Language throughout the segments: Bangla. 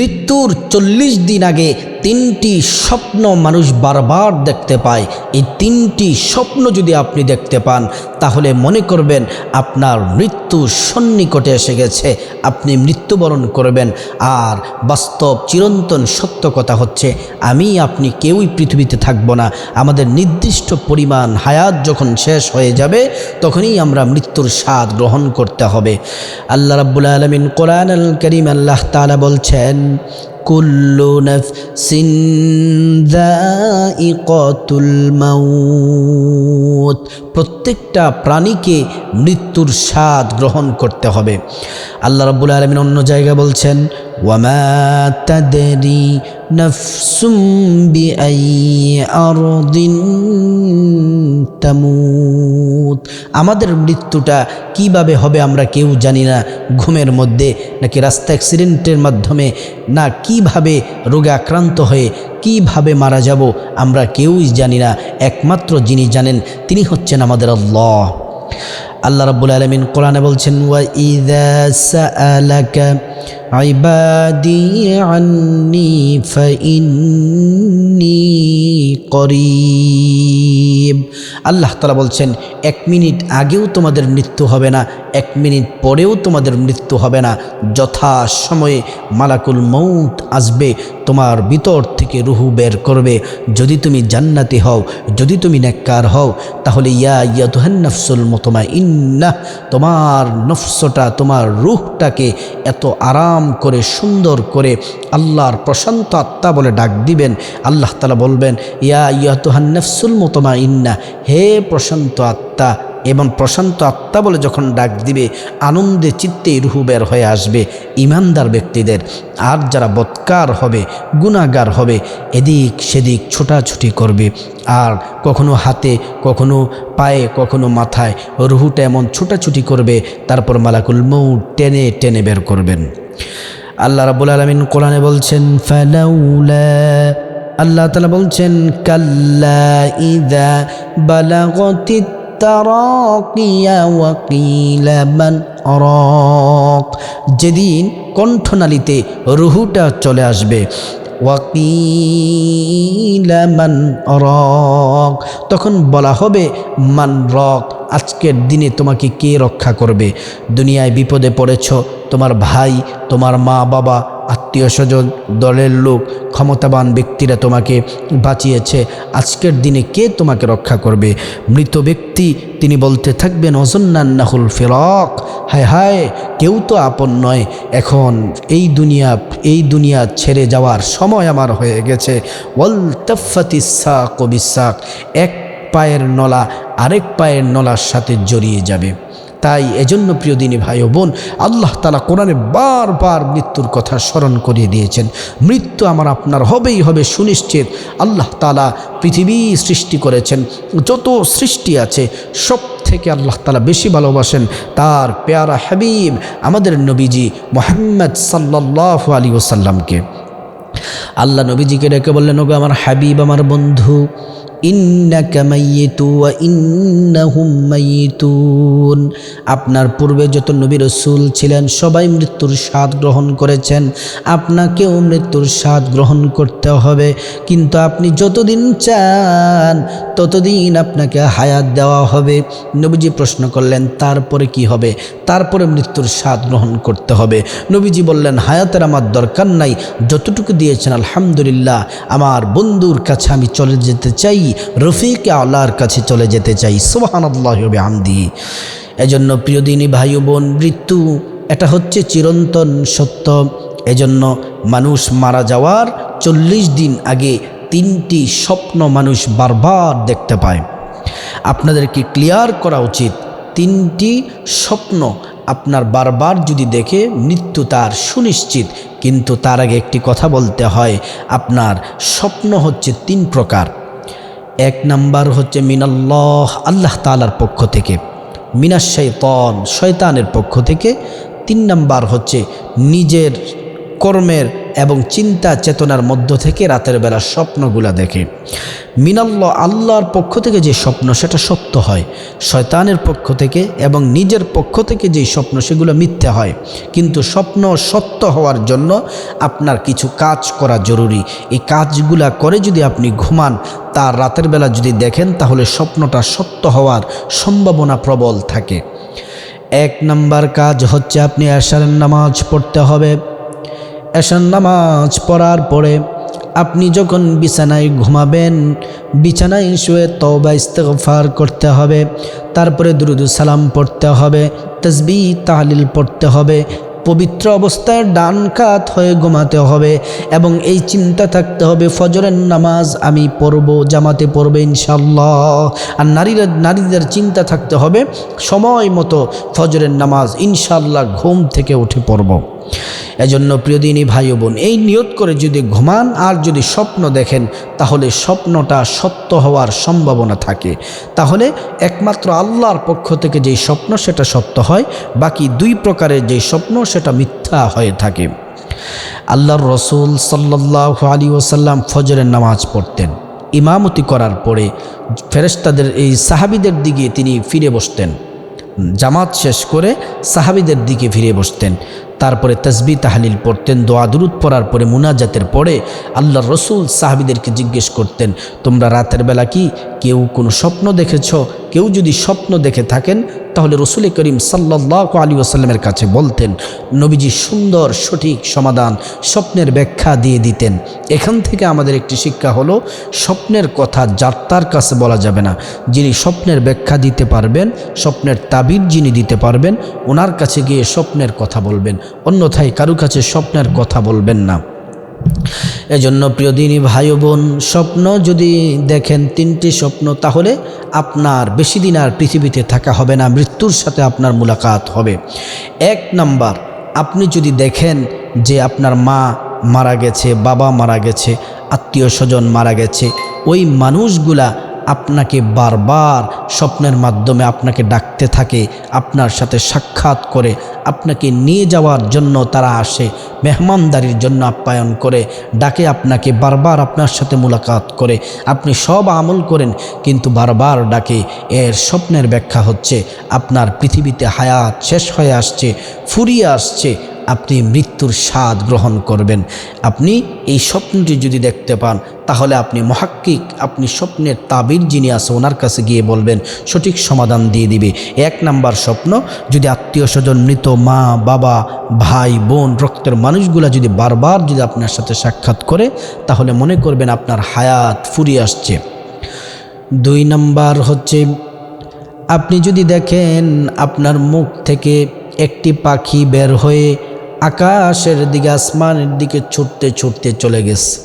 মৃত্যুর চল্লিশ দিন আগে তিনটি স্বপ্ন মানুষ বারবার দেখতে পায়। এই তিনটি স্বপ্ন যদি আপনি দেখতে পান, তাহলে মনে করবেন আপনার মৃত্যু সন্নিকটে এসে গেছে। আপনি মৃত্যুবরণ করবেন। আর বাস্তব চিরন্তন সত্য কথা হচ্ছে, আমি, আপনি কেউই পৃথিবীতে থাকব না। আমাদের নির্দিষ্ট পরিমাণ হায়াত যখন শেষ হয়ে যাবে, তখনই আমরা মৃত্যুর স্বাদ গ্রহণ করতে হবে। আল্লাহ রাব্বুল আলমিন কোরআন আল করিম আল্লাহ তালা বলছেন কুল্লু নফসিন যায়িকাতুল মাউত। প্রত্যেকটা প্রাণীকে মৃত্যুর স্বাদ গ্রহণ করতে হবে। আল্লাহ রাব্বুল আলামিন অন্য জায়গা বলছেন তাদরি নফসুম বিআই আরদিন তামুত আমাদের মৃত্যুটা কীভাবে হবে আমরা কেউ জানি না। ঘুমের মধ্যে নাকি রাস্তা অ্যাক্সিডেন্টের মাধ্যমে না কীভাবে রোগে আক্রান্ত হয়ে কীভাবে মারা যাব আমরা কেউই জানি না। একমাত্র যিনি জানেন তিনি হচ্ছেন আমাদের আল্লাহ। আল্লাহ রাব্বুল আলামিন কোরআনে বলছেন, ওয়া আন্নি আল্লাহ তালা বলছেন, এক মিনিট আগেও তোমাদের মৃত্যু হবে না, এক মিনিট পরেও তোমাদের মৃত্যু হবে না। যথা সময়ে মালাকুল মৌত আসবে তোমার ভিতর থেকে রুহু বের করবে। যদি তুমি জান্নাতি হও, যদি তুমি নেককার হও, তাহলে ইয়া ইয়াতুহান নফসুল মতমা ইন্না তোমার নফসটা, তোমার রুহটাকে এত আরাম করে, সুন্দর করে আল্লাহর প্রশান্ত আত্মা বলে ডাক দিবেন। আল্লাহ তালা বলবেন, ইয়া ইয়াতুহান নফসুল মতমা ইন্না হে প্রশান্ত আত্মা এবং প্রশান্ত আত্মা বলে যখন ডাক দিবে, আনন্দে চিত্তে রুহু বের হয়ে আসবে ইমানদার ব্যক্তিদের। আর যারা বৎকার হবে গুণাগার হবে, এদিক সেদিক ছোটাছুটি করবে। আর কখনো হাতে, কখনো পায়ে, কখনো মাথায় রুহুটা এমন ছোটাছুটি করবে, তারপর মালাকুল মৌ টেনে টেনে বের করবেন। আল্লাহ রাবুল আলমিন কোরআনে বলছেন আল্লাহ তালা বলছেন, কাল্লা ইদা বালাগতি তারাকিয়া ওয়াকিলা মান অরক যেদিন কণ্ঠনালীতে রুহুটা চলে আসবে, ওয়াকিলা মান রক তখন বলা হবে, মান রক, আজকের দিনে তোমাকে কে রক্ষা করবে? দুনিয়ায় বিপদে পড়েছ, তোমার ভাই, তোমার মা বাবা আত্মীয় স্বজন, দলের লোক, ক্ষমতাবান ব্যক্তিরা তোমাকে বাঁচিয়েছে। আজকের দিনে কে তোমাকে রক্ষা করবে? মৃত ব্যক্তি, তিনি বলতে থাকবেন, অজন্নান্নাহুল ফেরক। হায় হায়, কেউ তো আপন নয়। এখন এই দুনিয়া এই দুনিয়া ছেড়ে যাওয়ার সময় আমার হয়ে গেছে। ওয়াল তফাতিসা কবিসাক এক পায়ের নলা, আরেক পায়ের নলার সাথে জড়িয়ে যাবে। তাই এজন্য প্রিয় দিনী ভাই বোন, আল্লাহ তালা কোরআনে বারবার মৃত্যুর কথা স্মরণ করিয়ে দিয়েছেন। মৃত্যু আমার আপনার হবেই হবে সুনিশ্চিত। আল্লাহ তালা পৃথিবী সৃষ্টি করেছেন। যত সৃষ্টি আছে সব থেকে আল্লাহ তালা বেশি ভালোবাসেন। তার পেয়ারা হাবিব আমাদের নবীজি মোহাম্মদ সাল্লাহ আলী ওসাল্লামকে আল্লাহ নবীজিকে ডেকে বললেন, ওগো আমার হাবিব, আমার বন্ধু আপনার পূর্বে যত নবী রসুল ছিলেন, সবাই মৃত্যুর স্বাদ গ্রহণ করেছেন। আপনাকেও মৃত্যুর স্বাদ গ্রহণ করতে হবে। কিন্তু আপনি যতদিন চান, ততদিন আপনাকে হায়াত দেওয়া হবে। নবীজি প্রশ্ন করলেন, তারপরে কি হবে? তারপরে মৃত্যুর স্বাদ গ্রহণ করতে হবে। নবীজি বললেন, হায়াতের আমার দরকার নাই। যতটুকু দিয়েছেন, আলহামদুলিল্লাহ। আমার বন্ধুর কাছে আমি চলে যেতে চাই। রফিক আল্লাহর কাছে চলে যেতে চাই। সোহানাল্লাহ আমদি এজন্য প্রিয় দিনী ভাই বোন, মৃত্যু এটা হচ্ছে চিরন্তন সত্য। এজন্য মানুষ মারা যাওয়ার চল্লিশ দিন আগে তিনটি স্বপ্ন মানুষ বারবার দেখতে পায়। আপনাদেরকে ক্লিয়ার করা উচিত, তিনটি স্বপ্ন আপনার বারবার যদি দেখে মৃত্যু তার সুনিশ্চিত। কিন্তু তার আগে একটি কথা বলতে হয়, আপনার স্বপ্ন হচ্ছে তিন প্রকার। এক নাম্বার হচ্ছে মিনাল্লাহ, আল্লাহ তালার পক্ষ থেকে। মিনাশ শৈতন শয়তানের পক্ষ থেকে। তিন নাম্বার হচ্ছে নিজের কর্মের এবং চিন্তা চেতনার মধ্য থেকে রাতের বেলা স্বপ্নগুলা দেখে। মিনাল্লাহ আল্লাহর পক্ষ থেকে যে স্বপ্ন, সেটা সত্য হয়। শয়তানের পক্ষ থেকে এবং নিজের পক্ষ থেকে যে স্বপ্ন, সেগুলো মিথ্যা হয়। কিন্তু স্বপ্ন সত্য হওয়ার জন্য আপনার কিছু কাজ করা জরুরি। এই কাজগুলা করে যদি আপনি ঘুমান, তার রাতের বেলা যদি দেখেন, তাহলে স্বপ্নটা সত্য হওয়ার সম্ভাবনা প্রবল থাকে। এক নাম্বার কাজ হচ্ছে আপনি এশারের নামাজ পড়তে হবে। এশার নামাজ পড়ার পরে আপনি যখন বিছানায় ঘুমাবেন, বিছানায় শুয়ে তওবা, ইস্তেগফার করতে হবে, তারপরে দুরুদু সালাম পড়তে হবে, তসবি, তাহলিল পড়তে হবে, পবিত্র অবস্থায় ডান কাত হয়ে ঘুমাতে হবে এবং এই চিন্তা থাকতে হবে, ফজরের নামাজ আমি পড়ব, জামাতে পড়বে ইনশাল্লাহ আর নারীরা, নারীদের চিন্তা থাকতে হবে, সময় মতো ফজরের নামাজ ইনশাল্লাহ ঘুম থেকে উঠে পড়ব। এজন্য প্রিয়দিনী ভাই বোন, এই নিয়ত করে যদি ঘুমান আর যদি স্বপ্ন দেখেন, তাহলে স্বপ্নটা সত্য হওয়ার সম্ভাবনা থাকে। তাহলে একমাত্র আল্লাহর পক্ষ থেকে যেই স্বপ্ন সেটা সত্য হয়, বাকি দুই প্রকারের যেই স্বপ্ন সেটা মিথ্যা হয়ে থাকে। আল্লাহর রসুল সাল্লাহ আলী ওসাল্লাম ফজরের নামাজ পড়তেন। ইমামতি করার পরে ফেরেস্তাদের এই সাহাবিদের দিকে তিনি ফিরে বসতেন। জামাত শেষ করে সাহাবিদের দিকে ফিরে বসতেন। তারপরে তসবি তাহালিল পড়তেন, দোয়া দুরুদ পড়ার পরে মুনাজাতের পরে আল্লাহ রসুল সাহাবিদেরকে জিজ্ঞেস করতেন, তোমরা রাতের বেলা কি কেউ কোনো স্বপ্ন দেখেছ? কেউ যদি স্বপ্ন দেখে থাকেন, তাহলে রসুল করিম সাল্লাহ আলী আসাল্লামের কাছে বলতেন, নবীজি সুন্দর, সঠিক সমাধান স্বপ্নের ব্যাখ্যা দিয়ে দিতেন। এখান থেকে আমাদের একটি শিক্ষা হলো, স্বপ্নের কথা যাত্রার কাছে বলা যাবে না। যিনি স্বপ্নের ব্যাখ্যা দিতে পারবেন, স্বপ্নের তাবির যিনি দিতে পারবেন, ওনার কাছে গিয়ে স্বপ্নের কথা বলবেন। অন্যথায় কারু কাছে স্বপ্নের কথা বলবেন না। এজন্য প্রিয় দিনই ভাই বোন, স্বপ্ন যদি দেখেন তিনটি স্বপ্ন, তাহলে আপনার বেশি দিন আর পৃথিবীতে থাকা হবে না, মৃত্যুর সাথে আপনার মোলাকাত হবে। এক নাম্বার, আপনি যদি দেখেন যে আপনার মা মারা গেছে, বাবা মারা গেছে, আত্মীয় স্বজন মারা গেছে, ওই মানুষগুলা আপনাকে বারবার স্বপ্নের মাধ্যমে আপনাকে ডাকতে থাকে, আপনার সাথে সাক্ষাৎ করে, আপনাকে নিয়ে যাওয়ার জন্য তারা আসে, মেহমানদারির জন্য আপ্যায়ন করে, ডাকে আপনাকে, বারবার আপনার সাথে মুলাকাত করে, আপনি সব আমল করেন, কিন্তু বারবার ডাকে, এর স্বপ্নের ব্যাখ্যা হচ্ছে, আপনার পৃথিবীতে হায়াত শেষ হয়ে আসছে, ফুরিয়ে আসছে আপনি মৃত্যুর স্বাদ গ্রহণ করবেন। আপনি এই স্বপ্নটি যদি দেখতে পান, তাহলে আপনি মহাক্কিক, আপনি স্বপ্নের তাবির যিনি আছে, ওনার কাছে গিয়ে বলবেন, সঠিক সমাধান দিয়ে দিবে। এক নাম্বার স্বপ্ন, যদি আত্মীয় স্বজন, মৃত মা, বাবা, ভাই, বোন, রক্তের মানুষগুলা যদি বারবার যদি আপনার সাথে সাক্ষাৎ করে, তাহলে মনে করবেন আপনার হায়াত ফুরিয়ে আসছে। দুই নাম্বার হচ্ছে, আপনি যদি দেখেন আপনার মুখ থেকে একটি পাখি বের হয়ে আকাশের দিকে, আসমানের দিকে ছুটতে ছুটতে চলে গেছে।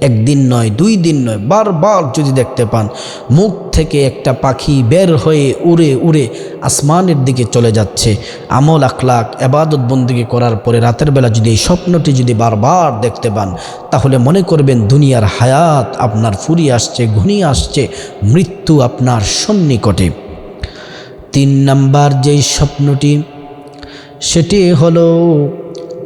একদিন নয়, দুই দিন নয়, বারবার যদি দেখতে পান, মুখ থেকে একটা পাখি বের হয়ে উড়ে উড়ে আসমানের দিকে চলে যাচ্ছে। আমল আখলাক, এবাদত বন্দিকে করার পরে রাতের বেলা যদি এই স্বপ্নটি যদি বারবার দেখতে পান, তাহলে মনে করবেন দুনিয়ার হায়াত আপনার ফুরিয়ে আসছে, ঘনিয়ে আসছে, মৃত্যু আপনার সন্নিকটে। তিন নাম্বার যেই স্বপ্নটি, সেটি হলো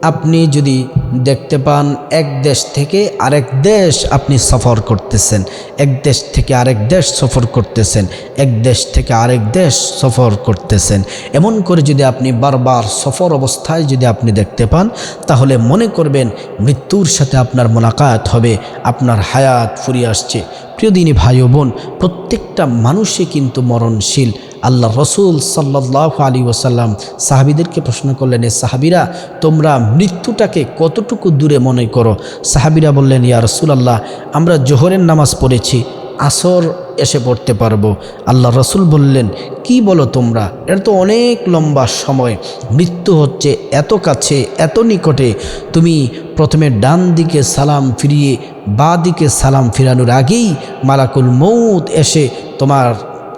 আপনি যদি দেখতে পান এক দেশ থেকে আরেক দেশ আপনি সফর করতেছেন, এক দেশ থেকে আরেক দেশ সফর করতেছেন, এক দেশ থেকে আরেক দেশ সফর করতেছেন, এমন করে যদি আপনি বারবার সফর অবস্থায় যদি আপনি দেখতে পান, তাহলে মনে করবেন মৃত্যুর সাথে আপনার মোলাকাত হবে, আপনার হায়াত ফুরিয়ে আসছে। প্রিয় দিনী ভাই বোন, প্রত্যেকটা মানুষই কিন্তু মরণশীল। আল্লাহ রসুল সাল্লাহ আলী ওসাল্লাম সাহাবিদেরকে প্রশ্ন করলেন, এ সাহাবিরা, তোমরা মৃত্যুটাকে কতটুকু দূরে মনে করো? সাহাবিরা বললেন, ইয়া রসুল আল্লাহ আমরা জোহরের নামাজ পড়েছি, আসর এসে পড়তে পারব। আল্লাহ রসুল বললেন, কি বলো তোমরা? এটা তো অনেক লম্বা সময়। মৃত্যু হচ্ছে এত কাছে, এত নিকটে। তুমি প্রথমে ডান দিকে সালাম ফিরিয়ে বা দিকে সালাম ফিরানোর আগেই মালাকুল মৌত এসে তোমার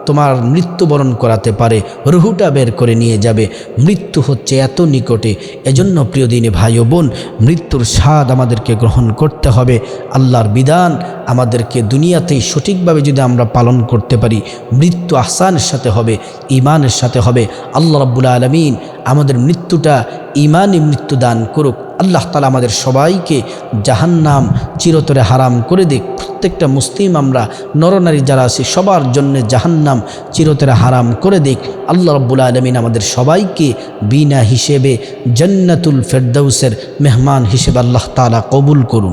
তোমার মৃত্যুবরণ করাতে পারে, রুহুটা বের করে নিয়ে যাবে। মৃত্যু হচ্ছে এত নিকটে। এজন্য প্রিয় দিনে ভাই ও বোন, মৃত্যুর স্বাদ আমাদেরকে গ্রহণ করতে হবে। আল্লাহর বিধান আমাদেরকে দুনিয়াতেই সঠিকভাবে যদি আমরা পালন করতে পারি, মৃত্যু আহসানের সাথে হবে ইমানের সাথে হবে। আল্লাহ রব্বুল আলমিন আমাদের মৃত্যুটা ইমানই মৃত্যু দান করুক। আল্লাহ তালা আমাদের সবাইকে জাহান্নাম চিরতরে হারাম করে দিক। প্রত্যেকটা মুসলিম আমরা, নরনারী যারা আছি, সবার জন্য জাহান্নাম চিরতরে হারাম করে দিক। আল্লাহ রব্বুল আলমিন আমাদের সবাইকে বিনা হিসেবে জন্নাতুল ফেরদৌসের মেহমান হিসেবে আল্লাহ তালা কবুল করুন।